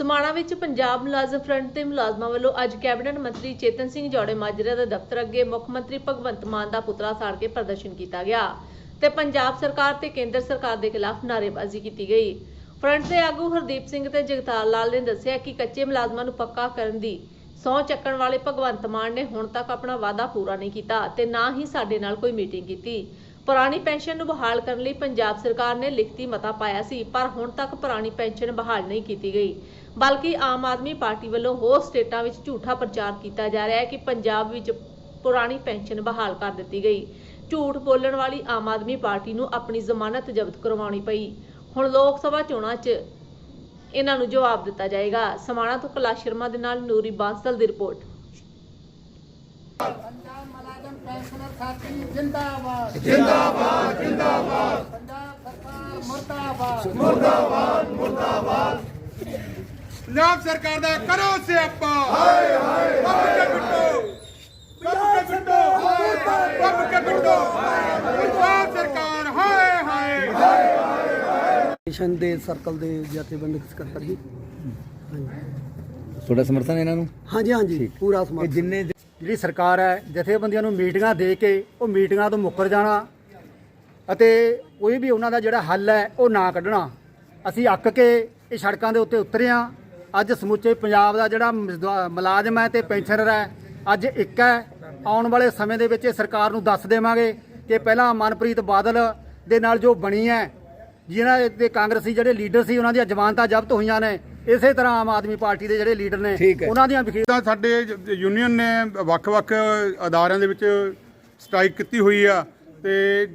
ਸਮਾਣਾ ਵਿੱਚ ਪੰਜਾਬ ਮੁਲਾਜ਼ਮ ਫਰੰਟ ਦੇ ਮੁਲਾਜ਼ਮਾਂ ਵੱਲੋਂ ਅੱਜ ਕੈਬਨਿਟ ਮੰਤਰੀ ਚੇਤਨ ਸਿੰਘ ਜੌੜੇ ਮਾਜਰਾ ਦੇ ਦਫ਼ਤਰ ਅੱਗੇ ਮੁੱਖ ਮੰਤਰੀ ਭਗਵੰਤ ਮਾਨ ਦਾ ਪੁਤਲਾ ਸਾੜ ਕੇ ਪ੍ਰਦਰਸ਼ਨ ਕੀਤਾ ਗਿਆ ਤੇ ਪੰਜਾਬ ਸਰਕਾਰ ਤੇ ਕੇਂਦਰ ਸਰਕਾਰ ਦੇ ਖਿਲਾਫ ਨਾਅਰੇਬਾਜ਼ੀ ਕੀਤੀ ਗਈ। ਫਰੰਟ ਦੇ ਆਗੂ ਹਰਦੀਪ ਸਿੰਘ ਤੇ ਜਗਤਾਰ ਲਾਲ ਨੇ ਦੱਸਿਆ ਕਿ ਕੱਚੇ ਮੁਲਾਜ਼ਮਾਂ ਨੂੰ ਪੱਕਾ ਕਰਨ ਦੀ ਸਹੁੰ ਚੱਕਣ ਵਾਲੇ ਭਗਵੰਤ ਮਾਨ ਨੇ ਹੁਣ ਤੱਕ ਆਪਣਾ ਵਾਅਦਾ ਪੂਰਾ ਨਹੀਂ ਕੀਤਾ ਤੇ ਨਾ ਹੀ ਸਾਡੇ ਨਾਲ ਕੋਈ ਮੀਟਿੰਗ ਕੀਤੀ। ਪੁਰਾਣੀ ਪੈਨਸ਼ਨ ਨੂੰ ਬਹਾਲ ਕਰਨ ਲਈ ਪੰਜਾਬ ਸਰਕਾਰ ਨੇ ਲਿਖਤੀ ਮਤਾ ਪਾਇਆ ਸੀ, ਪਰ ਹੁਣ ਤੱਕ ਪੁਰਾਣੀ ਪੈਨਸ਼ਨ ਬਹਾਲ ਨਹੀਂ ਕੀਤੀ ਗਈ। ਬਲਕਿ ਆਮ ਆਦਮੀ ਪਾਰਟੀ ਵੱਲੋਂ ਹੋਰ ਸਟੇਟਾਂ ਵਿੱਚ ਝੂਠਾ ਪ੍ਰਚਾਰ ਕੀਤਾ ਜਾ ਰਿਹਾ ਹੈ ਕਿ ਪੰਜਾਬ ਵਿੱਚ ਪੁਰਾਣੀ ਪੈਨਸ਼ਨ ਬਹਾਲ ਕਰ ਦਿੱਤੀ ਗਈ। ਝੂਠ ਬੋਲਣ ਵਾਲੀ ਆਮ ਆਦਮੀ ਪਾਰਟੀ ਨੂੰ ਆਪਣੀ ਜ਼ਮਾਨਤ ਜ਼ਬਤ ਕਰਵਾਉਣੀ ਪਈ। ਹੁਣ ਲੋਕ ਸਭਾ ਚੋਣਾਂ 'ਚ ਇਹਨਾਂ ਨੂੰ ਜਵਾਬ ਦਿੱਤਾ ਜਾਏਗਾ। ਸਮਾਣਾ ਤੋਂ ਕੈਲਾਸ਼ ਸ਼ਰਮਾ ਦੇ ਨਾਲ ਨੂਰੀ ਬਾਂਸਲ ਦੀ ਰਿਪੋਰਟ। ਪੰਜਾਬ ਮੁਲਾਜ਼ਮ ਪੈਨਸ਼ਨਰ ਸਾਥੀ ਜਿੰਦਾਬਾਦ ਜਿੰਦਾਬਾਦ ਜਿੰਦਾਬਾਦ ਪੰਜਾਬ ਸਰਕਾਰ ਮੁਰਦਾਬਾਦ ਮੁਰਦਾਬਾਦ ਮੁਰਦਾਬਾਦ ਪੰਜਾਬ ਸਰਕਾਰ ਦਾ ਕਰੋ ਸਿਆਪਾ। ਹਾਏ ਹਾਏ ਰੱਬ ਕੇ ਬਿੱਟੋ ਰੱਬ ਕੇ ਬਿੱਟੋ ਰੱਬ ਕੇ ਬਿੱਟੋ ਪੰਜਾਬ ਸਰਕਾਰ ਹਾਏ ਹਾਏ ਮਿਸ਼ਨ ਦੇ ਸਰਕਲ ਦੇ ਜਥੇਬੰਦਕ ਸਕੱਤਰ ਜੀ। ਤੁਹਾਡਾ ਸਮਰਥਨ ਇਹਨਾਂ ਨੂੰ? ਹਾਂਜੀ ਹਾਂਜੀ ਪੂਰਾ ਸਮਰਥਨ। ਜਿੰਨੇ ਜਿਹੜੀ ਸਰਕਾਰ ਹੈ, ਜਥੇਬੰਦੀਆਂ ਨੂੰ ਮੀਟਿੰਗਾਂ ਦੇ ਕੇ ਉਹ ਮੀਟਿੰਗਾਂ ਤੋਂ ਮੁੱਕਰ ਜਾਣਾ ਅਤੇ ਕੋਈ ਵੀ ਉਹਨਾਂ ਦਾ ਜਿਹੜਾ ਹੱਲ ਹੈ, ਉਹ ਨਾ ਕੱਢਣਾ। ਅਸੀਂ ਅੱਕ ਕੇ ਇਹ ਸੜਕਾਂ ਦੇ ਉੱਤੇ ਉਤਰੇ ਹਾਂ। ਅੱਜ ਸਮੁੱਚੇ ਪੰਜਾਬ ਦਾ ਜਿਹੜਾ ਮੁਲਾਜ਼ਮ ਹੈ ਤੇ ਪੈਨਸ਼ਨਰ ਹੈ, ਅੱਜ ਇੱਕ ਹੈ। ਆਉਣ ਵਾਲੇ ਸਮੇਂ ਦੇ ਵਿੱਚ ਇਹ ਸਰਕਾਰ ਨੂੰ ਦੱਸ ਦੇਵਾਂਗੇ ਕਿ ਪਹਿਲਾਂ ਮਨਪ੍ਰੀਤ ਬਾਦਲ ਦੇ ਨਾਲ ਜੋ ਬਣੀ ਹੈ, ਜਿਹਨਾਂ ਦੇ ਕਾਂਗਰਸੀ ਜਿਹੜੇ ਲੀਡਰ ਸੀ, ਉਹਨਾਂ ਦੀਆਂ ਜ਼ਮਾਨਤਾਂ ਜ਼ਬਤ ਹੋਈਆਂ ਨੇ। ਇਸੇ ਤਰ੍ਹਾਂ ਆਮ ਆਦਮੀ ਪਾਰਟੀ ਦੇ ਜਿਹੜੇ ਲੀਡਰ ਨੇ ਠੀਕ ਹੈ। ਉਹਨਾਂ ਦੀਆਂ ਤਾਂ ਸਾਡੇ ਯੂਨੀਅਨ ਨੇ ਵੱਖ-ਵੱਖ ਅਦਾਰਿਆਂ ਦੇ ਵਿੱਚ ਸਟ੍ਰਾਈਕ ਕੀਤੀ ਹੋਈ ਆ ਤੇ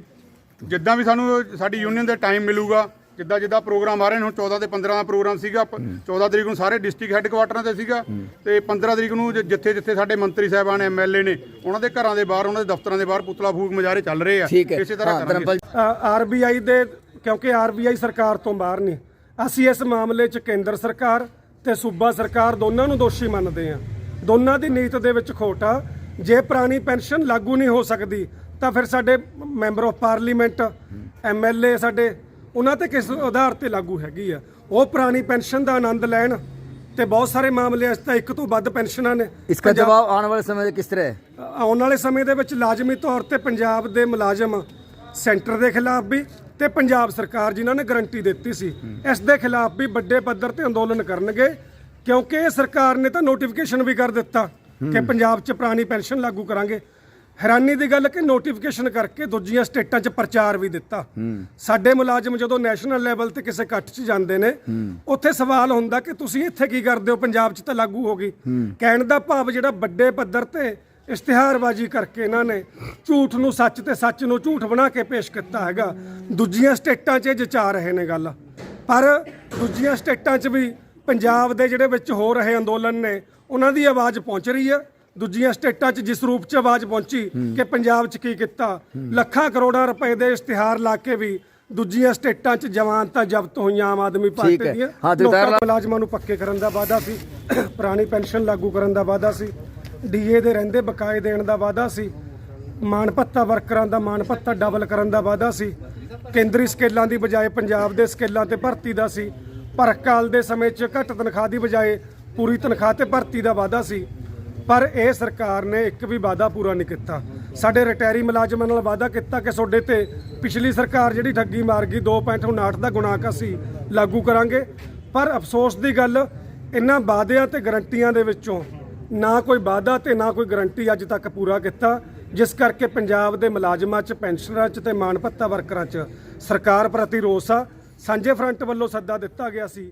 ਜਿੱਦਾਂ ਵੀ ਸਾਨੂੰ ਸਾਡੀ ਯੂਨੀਅਨ ਦਾ ਟਾਈਮ ਮਿਲੂਗਾ ਜਿੱਦਾਂ ਜਿੱਦਾਂ ਪ੍ਰੋਗਰਾਮ ਆ ਰਹੇ ਨੇ ਹੁਣ 14 ਤੇ 15 ਦਾ ਪ੍ਰੋਗਰਾਮ ਸੀਗਾ ਪ- 14 ਤਰੀਕ ਨੂੰ ਸਾਰੇ ਡਿਸਟ੍ਰਿਕਟ ਹੈੱਡਕੁਆਟਰਾਂ ਤੇ ਸੀਗਾ ਤੇ 15 ਤਰੀਕ ਨੂੰ ਜ- ਜਿੱਥੇ ਜਿੱਥੇ ਸਾਡੇ ਮੰਤਰੀ ਸਾਹਿਬਾਨ ਐਮਐਲਏ ਨੇ ਉਹਨਾਂ ਦੇ ਘਰਾਂ ਦੇ ਬਾਹਰ ਉਹਨਾਂ ਦੇ ਦਫ਼ਤਰਾਂ ਦੇ ਬਾਹਰ ਪੁਤਲਾ ਫੂਕ ਮੁਜ਼ਾਹਰੇ ਚੱਲ ਰਹੇ ਆ। ਠੀਕ ਹੈ। ਇਸੇ ਤਰ੍ਹਾਂ ਹਾਂ ਕਰਾਂਗੇ। ਧਰਮਪਾਲ ਆਰਬੀਆਈ ਦੇ ਕਿਉਂਕਿ ਆਰਬੀਆਈ ਸਰਕਾਰ ਤੋਂ ਬਾਹਰ ਨੇ ਅਸੀਂ ਇਸ ਮਾਮਲੇ 'ਚ ਕੇਂਦਰ ਸਰਕਾਰ ਤੇ ਸੂਬਾ ਸਰਕਾਰ ਦੋਨਾਂ ਨੂੰ ਦੋਸ਼ੀ ਮੰਨਦੇ ਹਾਂ। ਦੋਨਾਂ ਦੀ ਨੀਤ ਦੇ ਵਿੱਚ ਖੋਟ ਆ। ਜੇ ਪੁਰਾਣੀ ਪੈਨਸ਼ਨ ਲਾਗੂ ਨਹੀਂ ਹੋ ਸਕਦੀ ਤਾਂ ਫਿਰ ਸਾਡੇ ਮੈਂਬਰ ਆਫ ਪਾਰਲੀਮੈਂਟ ਐਮਐਲਏ ਸਾਡੇ ਉਹਨਾਂ ਤੇ ਕਿਸ ਆਧਾਰ ਤੇ ਲਾਗੂ ਹੈਗੀ ਆ? ਉਹ ਪੁਰਾਣੀ ਪੈਨਸ਼ਨ ਦਾ ਆਨੰਦ ਲੈਣ ਤੇ ਬਹੁਤ ਸਾਰੇ ਮਾਮਲੇ ਅਸ ਤਾਂ ਇੱਕ ਤੋਂ ਵੱਧ ਪੈਨਸ਼ਨਾਂ ਨੇ। ਇਸ ਦਾ ਜਵਾਬ ਆਉਣ ਵਾਲੇ ਸਮੇਂ ਦੇ ਕਿਸ ਤਰ੍ਹਾਂ ਹੈ? ਆਉਣ ਵਾਲੇ ਸਮੇਂ ਦੇ ਵਿੱਚ ਲਾਜ਼ਮੀ ਤੌਰ ਤੇ ਪੰਜਾਬ ਦੇ ਮੁਲਾਜ਼ਮ ਸੈਂਟਰ ਦੇ ਖਿਲਾਫ ਵੀ ਤੇ ਪੰਜਾਬ ਸਰਕਾਰ ਜਿਨ੍ਹਾਂ ਨੇ ਗਰੰਟੀ ਦਿੱਤੀ ਸੀ ਇਸ ਦੇ ਖਿਲਾਫ ਵੀ ਵੱਡੇ ਪੱਧਰ ਤੇ ਅੰਦੋਲਨ ਕਰਨਗੇ ਕਿਉਂਕਿ ਇਹ ਸਰਕਾਰ ਨੇ ਤਾਂ ਨੋਟੀਫਿਕੇਸ਼ਨ ਵੀ ਕਰ ਦਿੱਤਾ ਕਿ ਪੰਜਾਬ 'ਚ ਪੁਰਾਣੀ ਪੈਨਸ਼ਨ ਲਾਗੂ ਕਰਾਂਗੇ। ਹੈਰਾਨੀ ਦੀ ਗੱਲ ਕਿ ਨੋਟੀਫਿਕੇਸ਼ਨ ਕਰਕੇ ਦੂਜੀਆਂ ਸਟੇਟਾਂ 'ਚ ਪ੍ਰਚਾਰ ਵੀ ਦਿੱਤਾ। ਸਾਡੇ ਮੁਲਾਜ਼ਮ ਜਦੋਂ ਨੈਸ਼ਨਲ ਲੈਵਲ ਤੇ ਕਿਸੇ ਇਕੱਠ 'ਚ ਜਾਂਦੇ ਨੇ ਉੱਥੇ ਸਵਾਲ ਹੁੰਦਾ ਕਿ ਤੁਸੀਂ ਇੱਥੇ ਕੀ ਕਰਦੇ ਹੋ? ਪੰਜਾਬ 'ਚ ਤਾਂ ਲਾਗੂ ਹੋ ਗਈ। ਕਹਿਣ ਦਾ ਭਾਵ ਜਿਹੜਾ ਵੱਡੇ ਪੱਧਰ ਤੇ ਇਸ਼ਤਿਹਾਰਬਾਜ਼ੀ ਕਰਕੇ ਇਹਨਾਂ ਨੇ ਝੂਠ ਨੂੰ ਸੱਚ ਤੇ ਸੱਚ ਨੂੰ ਝੂਠ ਬਣਾ ਕੇ ਪੇਸ਼ ਕੀਤਾ ਹੈਗਾ। ਦੂਜੀਆਂ ਸਟੇਟਾਂ 'ਚ ਜਚਾ ਰਹੇ ਨੇ ਗੱਲ। ਪਰ ਦੂਜੀਆਂ ਸਟੇਟਾਂ 'ਚ ਵੀ ਪੰਜਾਬ ਦੇ ਜਿਹੜੇ ਵਿੱਚ ਹੋ ਰਹੇ ਅੰਦੋਲਨ ਨੇ ਉਹਨਾਂ ਦੀ ਆਵਾਜ਼ ਪਹੁੰਚ ਰਹੀ ਹੈ। ਦੂਜੀਆਂ ਸਟੇਟਾਂ 'ਚ ਜਿਸ ਰੂਪ 'ਚ ਆਵਾਜ਼ ਪਹੁੰਚੀ ਕਿ ਪੰਜਾਬ 'ਚ ਕੀ ਕੀਤਾ। ਲੱਖਾਂ ਕਰੋੜਾਂ ਰੁਪਏ ਦੇ ਇਸ਼ਤਿਹਾਰ ਲਾ ਕੇ ਵੀ ਦੂਜੀਆਂ ਸਟੇਟਾਂ 'ਚ ਜਮਾਨਤਾਂ ਜ਼ਬਤ ਹੋਈਆਂ ਆਮ ਆਦਮੀ ਪਾਰਟੀ। ਦੀਆਂ। ਤੇ ਲੋਕਾਂ ਮੁਲਾਜ਼ਮਾਂ ਨੂੰ ਪੱਕੇ ਕਰਨ ਦਾ ਵਾਅਦਾ ਸੀ। ਪੁਰਾਣੀ ਪੈਨਸ਼ਨ ਲਾਗੂ ਕਰਨ ਦਾ ਵਾਅਦਾ ਸੀ। ਡੀਏ ਦੇ ਰਹਿੰਦੇ, ਬਕਾਏ ਦੇਣ ਦਾ ਵਾਅਦਾ ਸੀ। ਮਾਣ ਭੱਤਾ ਵਰਕਰਾਂ ਦਾ ਮਾਣ ਭੱਤਾ ਡਬਲ ਕਰਨ ਦਾ ਵਾਅਦਾ ਸੀ। ਕੇਂਦਰੀ ਸਕੇਲਾਂ ਦੀ ਬਜਾਏ ਪੰਜਾਬ ਦੇ ਸਕੇਲਾਂ ਤੇ ਭਰਤੀ ਦਾ ਸੀ। ਪਰ ਅਕਾਲ ਦੇ ਸਮੇਂ 'ਚ ਘੱਟ ਤਨਖਾਹ ਦੀ ਬਜਾਏ ਪੂਰੀ ਤਨਖਾਹ ਤੇ ਭਰਤੀ ਦਾ ਵਾਅਦਾ ਸੀ। ਪਰ ਇਹ ਸਰਕਾਰ ਨੇ ਇੱਕ ਵੀ ਵਾਅਦਾ ਪੂਰਾ ਨਹੀਂ ਕੀਤਾ। ਸਾਡੇ ਰਿਟਾਇਰੀ ਮੁਲਾਜ਼ਮਾਂ ਨਾਲ ਵਾਅਦਾ ਕੀਤਾ ਕਿ ਤੁਹਾਡੇ ਤੇ ਪਿਛਲੀ ਸਰਕਾਰ ਜਿਹੜੀ ਠੱਗੀ ਮਾਰ ਗਈ 2.59 ਦਾ ਗੁਣਾਕ ਅਸੀਂ ਲਾਗੂ ਕਰਾਂਗੇ। ਪਰ ਅਫਸੋਸ ਦੀ ਗੱਲ ਇਹਨਾਂ ਵਾਅਦਿਆਂ ਤੇ ਗਰੰਟੀਆਂ ਦੇ ਵਿੱਚੋਂ ਨਾ ਕੋਈ ਵਾਅਦਾ ਤੇ ਨਾ ਕੋਈ ਗਰੰਟੀ ਅੱਜ ਤੱਕ ਪੂਰਾ ਕੀਤਾ ਜਿਸ ਕਰਕੇ ਪੰਜਾਬ ਦੇ ਮੁਲਾਜ਼ਮਾਂ 'ਚ ਪੈਨਸ਼ਨਰਾਂ 'ਚ ਤੇ ਮਾਣ ਭੱਤਾ ਵਰਕਰਾਂ 'ਚ ਸਰਕਾਰ ਪ੍ਰਤੀ ਰੋਸ ਆ। ਸਾਂਝੇ ਫਰੰਟ ਵੱਲੋਂ ਸੱਦਾ ਦਿੱਤਾ ਗਿਆ ਸੀ